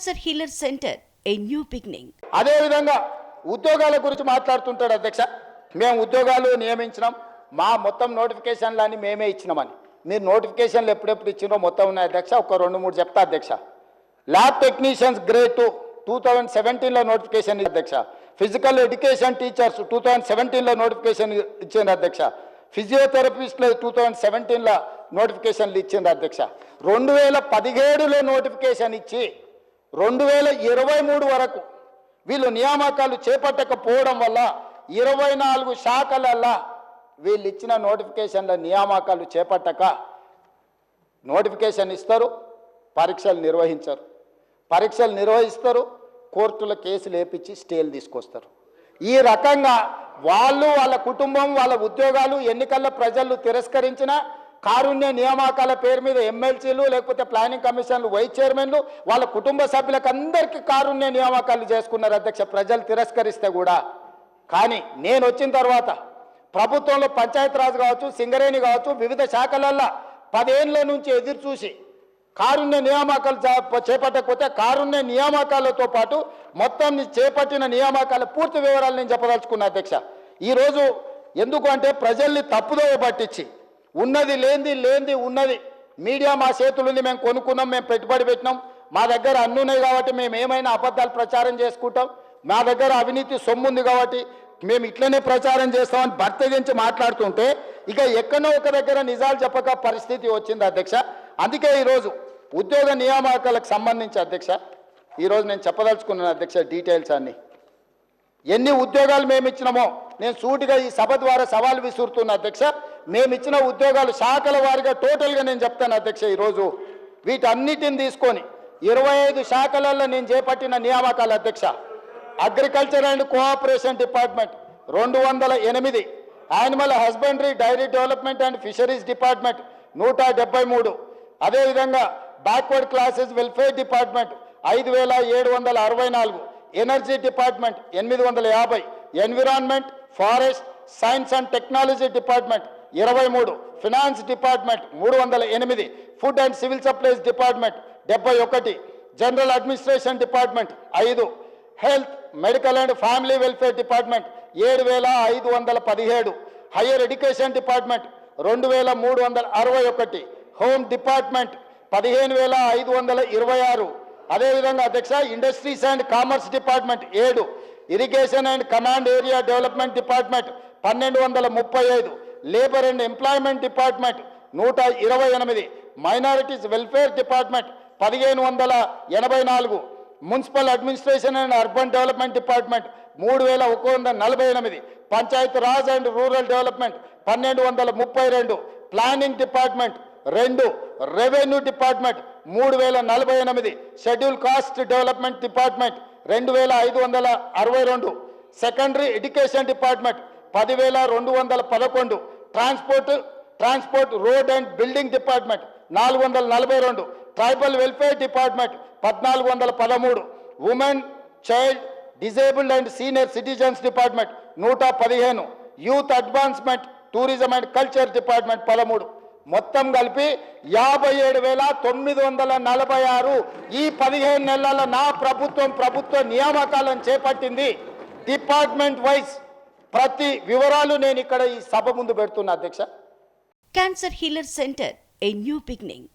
Cancer healer centre a new beginning అదే అదేవిధంగా ఉద్యోగాల గురించి మాట్లాడుతుంటాడు అధ్యక్ష. మేము ఉద్యోగాలు నియమించినాం. మా మొత్తం నోటిఫికేషన్లు అన్ని మేమే ఇచ్చినామని. మీరు నోటిఫికేషన్లు ఎప్పుడెప్పుడు ఇచ్చినో మొత్తం ఉన్నాయి అధ్యక్ష. ఒక రెండు మూడు చెప్తా అధ్యక్ష. Lab technicians grade two two thousand సెవెంటీన్లో నోటిఫికేషన్ అధ్యక్ష. Physical education teachers two thousand సెవెంటీన్లో నోటిఫికేషన్ ఇచ్చింది అధ్యక్ష. ఫిజియోథెరపిస్ట్లో టూ థౌజండ్ సెవెంటీన్లో నోటిఫికేషన్లు ఇచ్చింది అధ్యక్ష. రెండు వేల పదిహేడులో నోటిఫికేషన్ ఇచ్చి రెండు వేల ఇరవై మూడు వరకు వీళ్ళు నియామకాలు చేపట్టకపోవడం వల్ల ఇరవై నాలుగు శాఖలల్లా వీళ్ళు ఇచ్చిన నోటిఫికేషన్ల నియామకాలు చేపట్టక నోటిఫికేషన్ ఇస్తారు పరీక్షలు నిర్వహించరు. పరీక్షలు నిర్వహిస్తారు కోర్టుల కేసులు వేపించి స్టేలు తీసుకొస్తారు. ఈ రకంగా వాళ్ళు వాళ్ళ కుటుంబం వాళ్ళ ఉద్యోగాలు ఎన్నికల్లో ప్రజలు తిరస్కరించినా కారుణ్య నియామకాల పేరు మీద ఎమ్మెల్సీలు లేకపోతే ప్లానింగ్ కమిషన్లు వైస్ చైర్మన్లు వాళ్ళ కుటుంబ సభ్యులకందరికీ కారుణ్య నియామకాలు చేసుకున్నారు అధ్యక్ష. ప్రజలు తిరస్కరిస్తే కూడా. కానీ నేను వచ్చిన తర్వాత ప్రభుత్వంలో పంచాయతీరాజ్ కావచ్చు సింగరేణి కావచ్చు వివిధ శాఖలల్లో పదేళ్ళ నుంచి ఎదురు చూసి కారుణ్య నియామకాలు చేపట్టకపోతే కారుణ్య నియామకాలతో పాటు మొత్తం చేపట్టిన నియామకాల పూర్తి వివరాలు నేను చెప్పదలుచుకున్నా అధ్యక్ష. ఈరోజు ఎందుకు అంటే ప్రజల్ని తప్పుదోవ పట్టించి ఉన్నది లేనిది లేనిది ఉన్నది. మీడియా మా చేతులుంది మేము కొనుక్కున్నాం మేము పెట్టుబడి పెట్టినాం. మా దగ్గర అన్ని ఉన్నాయి కాబట్టి మేము ఏమైనా అబద్ధాలు ప్రచారం చేసుకుంటాం. మా దగ్గర అవినీతి సొమ్ము ఉంది కాబట్టి మేము ఇట్లనే ప్రచారం చేస్తామని భర్త గురించి మాట్లాడుతుంటే ఇక ఎక్కడో ఒక దగ్గర నిజాలు చెప్పక పరిస్థితి వచ్చింది అధ్యక్ష. అందుకే ఈరోజు ఉద్యోగ నియామకాలకు సంబంధించి అధ్యక్ష ఈరోజు నేను చెప్పదలుచుకున్నాను అధ్యక్ష డీటెయిల్స్ అన్ని. ఎన్ని ఉద్యోగాలు మేము ఇచ్చినామో నేను సూటిగా ఈ సభ ద్వారా సవాల్ విసురుతున్న అధ్యక్ష మేము ఇచ్చిన ఉద్యోగాలు శాఖల వారిగా టోటల్గా నేను చెప్తాను అధ్యక్ష ఈరోజు. వీటన్నిటిని తీసుకొని ఇరవై ఐదు శాఖలలో నేను చేపట్టిన నియామకాలు అధ్యక్ష. అగ్రికల్చర్ అండ్ కోఆపరేషన్ డిపార్ట్మెంట్ రెండు వందల ఎనిమిది. Animal husbandry dairy development and fisheries department నూట డెబ్బై మూడు. అదేవిధంగా బ్యాక్వర్డ్ క్లాసెస్ వెల్ఫేర్ డిపార్ట్మెంట్ ఐదు వేల ఏడు వందల అరవై నాలుగు. ఎనర్జీ డిపార్ట్మెంట్ ఎనిమిది వందల యాభై. Environment forest science and technology department ఇరవై మూడు ఫినాన్స్ డిపార్ట్మెంట్ మూడు వందల ఎనిమిది food and civil supplies department డెబ్బై ఒకటి జనరల్ అడ్మినిస్ట్రేషన్ డిపార్ట్మెంట్ ఐదు health medical and family welfare department ఏడు వేల ఐదు వందల పదిహేడు హయ్యర్ ఎడ్యుకేషన్ డిపార్ట్మెంట్ రెండు వేల మూడు వందల అరవై ఒకటి హోమ్ డిపార్ట్మెంట్ పదిహేను వేల ఐదు వందల ఇరవై ఆరు. అదేవిధంగా అధ్యక్ష ఇండస్ట్రీస్ అండ్ కామర్స్ డిపార్ట్మెంట్ ఏడు irrigation and command area development department పన్నెండు వందల ముప్పై ఐదు లేబర్ అండ్ ఎంప్లాయ్మెంట్ డిపార్ట్మెంట్ నూట ఇరవై ఎనిమిది. మైనారిటీస్ వెల్ఫేర్ డిపార్ట్మెంట్ పదిహేను వందల ఎనభై నాలుగు. Municipal administration and urban development department మూడు వేల ఒక వందల నలభై ఎనిమిది. Panchayat Raj and rural development పన్నెండు వందల ముప్పై రెండు. ప్లానింగ్ డిపార్ట్మెంట్ రెండు. రెవెన్యూ డిపార్ట్మెంట్ మూడు వేల నలభై ఎనిమిది. షెడ్యూల్ కాస్ట్ డెవలప్మెంట్ డిపార్ట్మెంట్ రెండు వేల ఐదు వందల అరవై రెండు. సెకండరీ ఎడ్యుకేషన్ డిపార్ట్మెంట్ పదివేల రెండు వందల పదకొండు transport transport road and building department నాలుగు వందల నలభై రెండు ట్రైబల్ వెల్ఫేర్ డిపార్ట్మెంట్ పద్నాలుగు వందల పదమూడు women child disabled and senior citizens department నూట పదిహేను youth advancement tourism and culture department పదమూడు మొత్తం కలిపి యాభై ఏడు వేల తొమ్మిది వందల నలభై ఆరు ఈ పదిహేను నెలల నా ప్రభుత్వం ప్రభుత్వ నియామకాలను చేపట్టింది డిపార్ట్మెంట్ వైజ్. ప్రతి వివరాలు నేను ఇక్కడ ఈ సభ ముందు పెడుతున్నా అధ్యక్ష. Cancer healer centre a new beginning